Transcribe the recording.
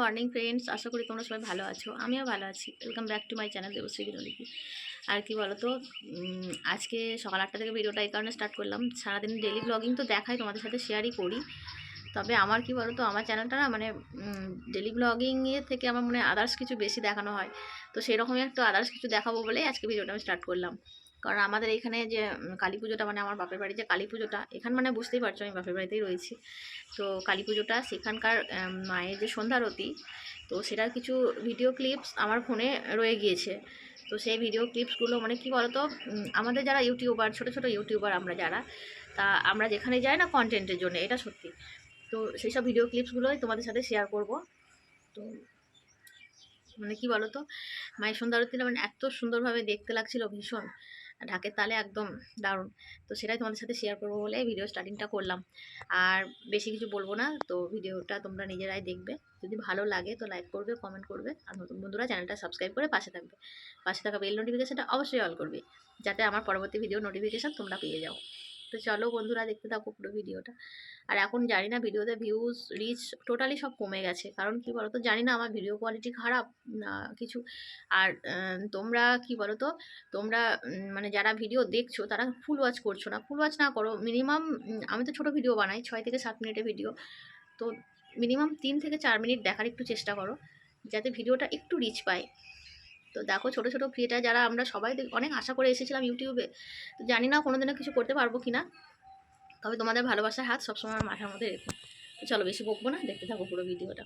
Morning friends আশা করি তোমরা সবাই ভালো আছো। আমিও ভালো আছি। Welcome back to my channel Debashree বিনোদিকি আর কি বলো তো আজকে সকাল আটটা থেকে ভিডিওটা এই কারণে স্টার্ট করলাম। সারাদিন ডেলি ব্লগিং তো দেখাই, তোমাদের সাথে শেয়ারই করি। তবে আমার কি বলো তো আমার চ্যানেলটা না মানে ডেলি ব্লগিংয়ের থেকে আমার মনে আদার্স কিছু বেশি দেখানো হয়। তো সেরকমই একটু আদার্স কিছু দেখাবো বলেই আজকে ভিডিওটা আমি স্টার্ট করলাম। কারণ আমাদের এখানে যে কালী পুজোটা মানে আমার বাপের বাড়ি যে কালী পুজোটা, এখানে মানে বুঝতেই পারছ আমি বাপের বাড়িতেই রয়েছি। তো কালী পুজোটা সেখানকার মায়ের যে সন্ধ্যারতি তো সেটার কিছু ভিডিও ক্লিপস আমার ফোনে রয়ে গিয়েছে। তো সেই ভিডিও ক্লিপসগুলো মানে কি বলতো আমাদের যারা ইউটিউবার ছোটো ছোটো ইউটিউবার আমরা যারা, তা আমরা যেখানে যাই না কন্টেন্টের জন্য, এটা সত্যি। তো সেই সব ভিডিও ক্লিপসগুলোই তোমাদের সাথে শেয়ার করব। তো মানে কি বলো তো মায়ের সন্ধ্যারতিটা মানে এত সুন্দরভাবে দেখতে লাগছিল ভীষণ। ঢাকের তালে একদম দারুণ। তো সেটাই তোমাদের সাথে শেয়ার করব বলে ভিডিও স্টার্টিংটা করলাম। আর বেশি কিছু বলব না, তো ভিডিওটা তোমরা নিজেরাই দেখবে। যদি ভালো লাগে তো লাইক করবে কমেন্ট করবে। আর নতুন বন্ধুরা চ্যানেলটা সাবস্ক্রাইব করে পাশে থাকবে। পাশে থাকা বেল নোটিফিকেশানটা অবশ্যই অল করবে, যাতে আমার পরবর্তী ভিডিও নোটিফিকেশান তোমরা পেয়ে যাও। তো চলো বন্ধুরা দেখতে থাকো পুরো ভিডিওটা। আর এখন জানি না ভিডিওতে ভিউজ রিচ টোটালি সব কমে গেছে। কারণ কি বলো তো জানি না আমার ভিডিও কোয়ালিটি খারাপ না কিছু। আর তোমরা কি বলো তো তোমরা মানে যারা ভিডিও দেখছ, তারা ফুল ওয়াচ করছ না। ফুল ওয়াচ না করো মিনিমাম আমি তো ছোট ভিডিও বানাই, ছয় থেকে সাত মিনিটের ভিডিও তো মিনিমাম তিন থেকে চার মিনিট দেখার একটু চেষ্টা করো, যাতে ভিডিওটা একটু রিচ পায়। তো দেখো ছোটো ছোটো ক্রিয়েটার যারা আমরা সবাই অনেক আশা করে এসেছিলাম ইউটিউবে। তো জানি না কোনোদিনও কিছু করতে পারব কি না তবে তোমাদের ভালোবাসার হাত সবসময় আমার মাথার মধ্যে রেখো। চলো বেশি বকবো না, দেখতে থাকো পুরো ভিডিওটা।